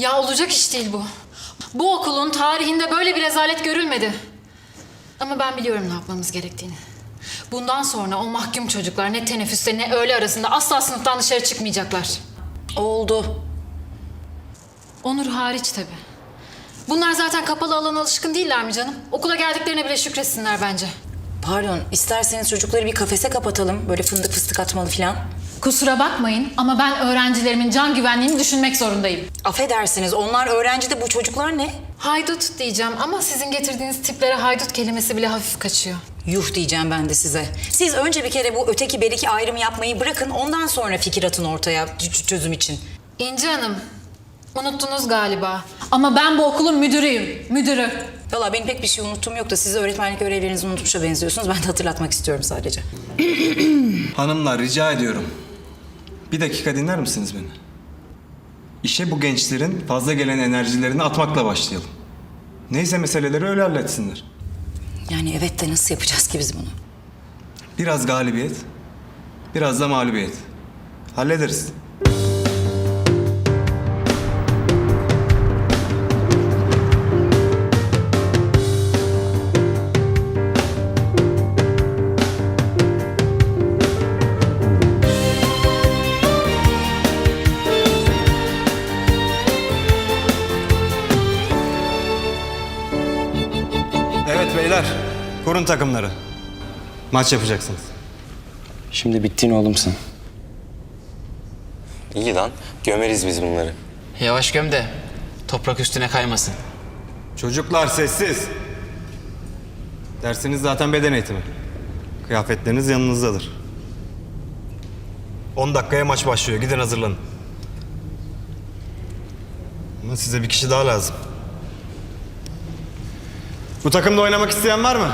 Ya olacak iş değil bu. Bu okulun tarihinde böyle bir rezalet görülmedi. Ama ben biliyorum ne yapmamız gerektiğini. Bundan sonra o mahkum çocuklar ne teneffüste ne öğle arasında asla sınıftan dışarı çıkmayacaklar. Oldu. Onur hariç tabii. Bunlar zaten kapalı alana alışkın değiller mi canım? Okula geldiklerine bile şükretsinler bence. Pardon, isterseniz çocukları bir kafese kapatalım. Böyle fındık fıstık atmalı falan. Kusura bakmayın ama ben öğrencilerimin can güvenliğini düşünmek zorundayım. Affedersiniz, onlar öğrenci de bu çocuklar ne? Haydut diyeceğim ama sizin getirdiğiniz tiplere haydut kelimesi bile hafif kaçıyor. Yuh diyeceğim ben de size. Siz önce bir kere bu öteki beriki ayrımı yapmayı bırakın. Ondan sonra fikir atın ortaya çözüm için. İnci Hanım, unuttunuz galiba. Ama ben bu okulun müdürüyüm, müdürü. Valla benim pek bir şey unuttuğum yok da siz öğretmenlik görevlerinizi unutmuşa benziyorsunuz. Ben de hatırlatmak istiyorum sadece. Hanımlar rica ediyorum. Bir dakika dinler misiniz beni? İşe bu gençlerin fazla gelen enerjilerini atmakla başlayalım. Neyse meseleleri öyle halletsinler. Yani evet de nasıl yapacağız ki biz bunu? Biraz galibiyet, biraz da mağlubiyet. Hallederiz. Evet beyler, kurun takımları. Maç yapacaksınız. Şimdi bittin oğlum sen. İyi lan. Gömeriz biz bunları. Yavaş göm de toprak üstüne kaymasın. Çocuklar sessiz. Dersiniz zaten beden eğitimi. Kıyafetleriniz yanınızdadır. 10 dakikaya maç başlıyor. Gidin hazırlanın. Ama size bir kişi daha lazım. Bu takımda oynamak isteyen var mı?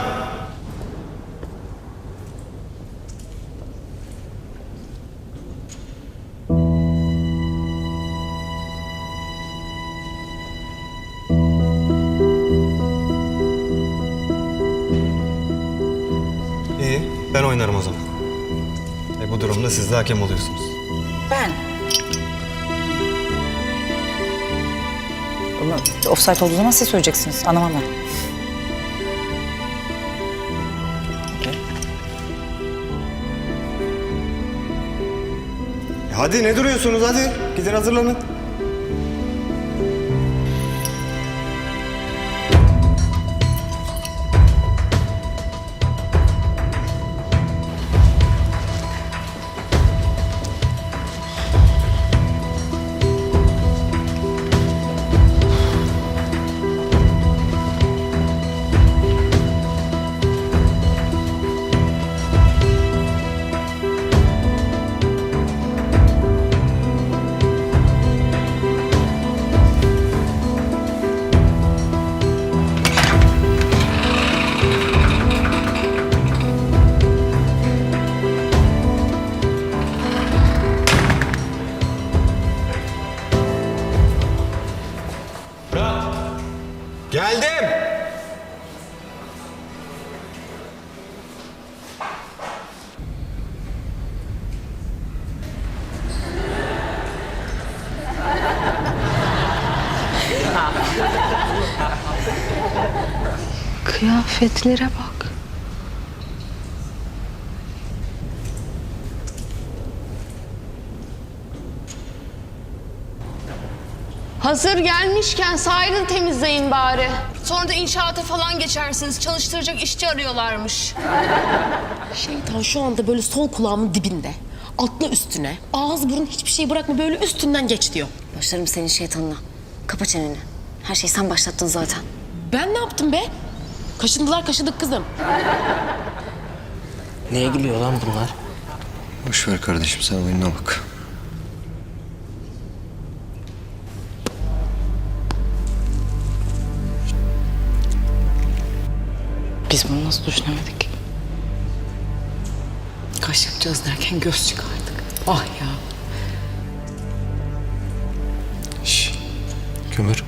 İyi, ben oynarım o zaman. E bu durumda siz de hakem oluyorsunuz. Ben. Ulan, offside olduğu zaman siz söyleyeceksiniz. Anlamam ben. Hadi ne duruyorsunuz hadi. Gidin hazırlanın. Kıyafetlere bak. Hazır gelmişken sahili temizleyin bari. Sonra da inşaata falan geçersiniz. Çalıştıracak işçi arıyorlarmış. Şeytan şu anda böyle sol kulağımın dibinde. Atla üstüne. Ağız burun hiçbir şey bırakma böyle üstünden geç diyor. Başlarım senin şeytanına. Kapa çeneni. Her şeyi sen başlattın zaten. Ben ne yaptım be? Kaşındılar kaşıdık kızım. Neye gülüyor lan bunlar? Boş ver kardeşim sen oyununa bak. Biz bunu nasıl düşünemedik? Kaş yapacağız derken göz çıkardık. Ah ya. Şş. Kömür.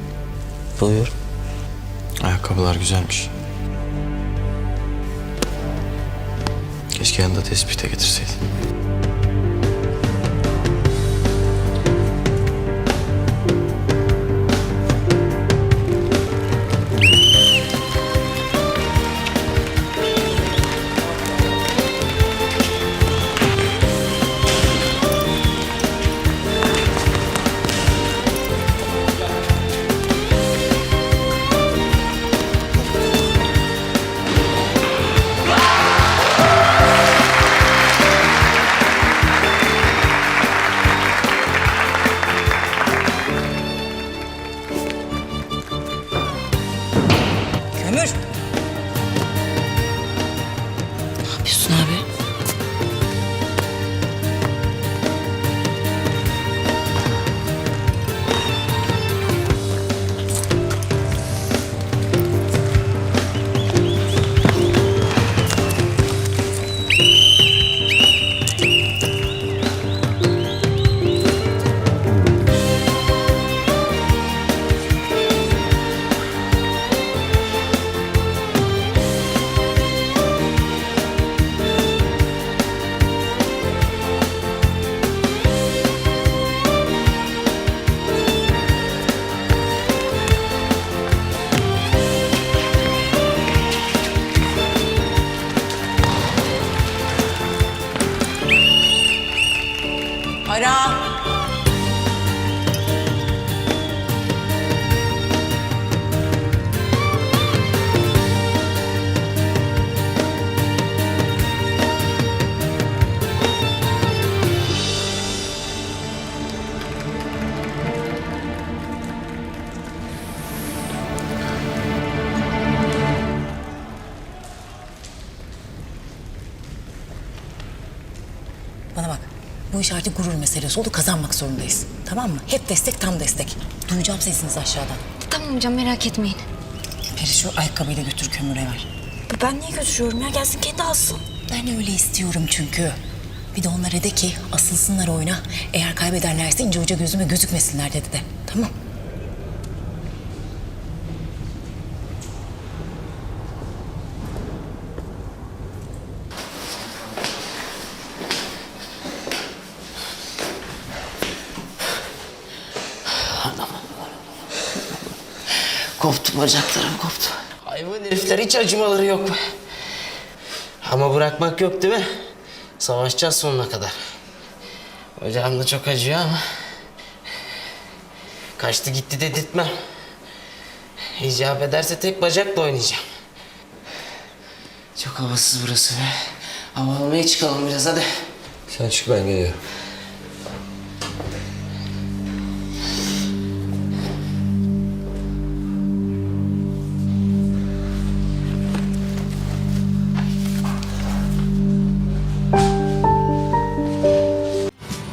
Buyur. Ayakkabılar güzelmiş. Keşke yanında tespite getirseydin. yapıyorsun abi? Ara. Bu iş artık gurur meselesi oldu. Kazanmak zorundayız. Tamam mı? Hep destek, tam destek. Duyacağım sesinizi aşağıdan. Tamam hocam merak etmeyin. Peri şu ayakkabıyla götür kömüre ver. Ben niye götürüyorum ya? Gelsin kendi alsın. Ben öyle istiyorum çünkü. Bir de onlara de ki asılsınlar oyuna. Eğer kaybederlerse ince uca gözüme gözükmesinler dedi de. Tamam. Koptu bacaklarım koptu. Hayvan herifler hiç acımaları yok be. Ama bırakmak yok değil mi? Savaşacağız sonuna kadar. Bacağım da çok acıyor ama... Kaçtı gitti dedirtmem. İcap ederse tek bacakla oynayacağım. Çok havasız burası be. Hava almaya çıkalım biraz hadi. Sen çık ben geliyorum.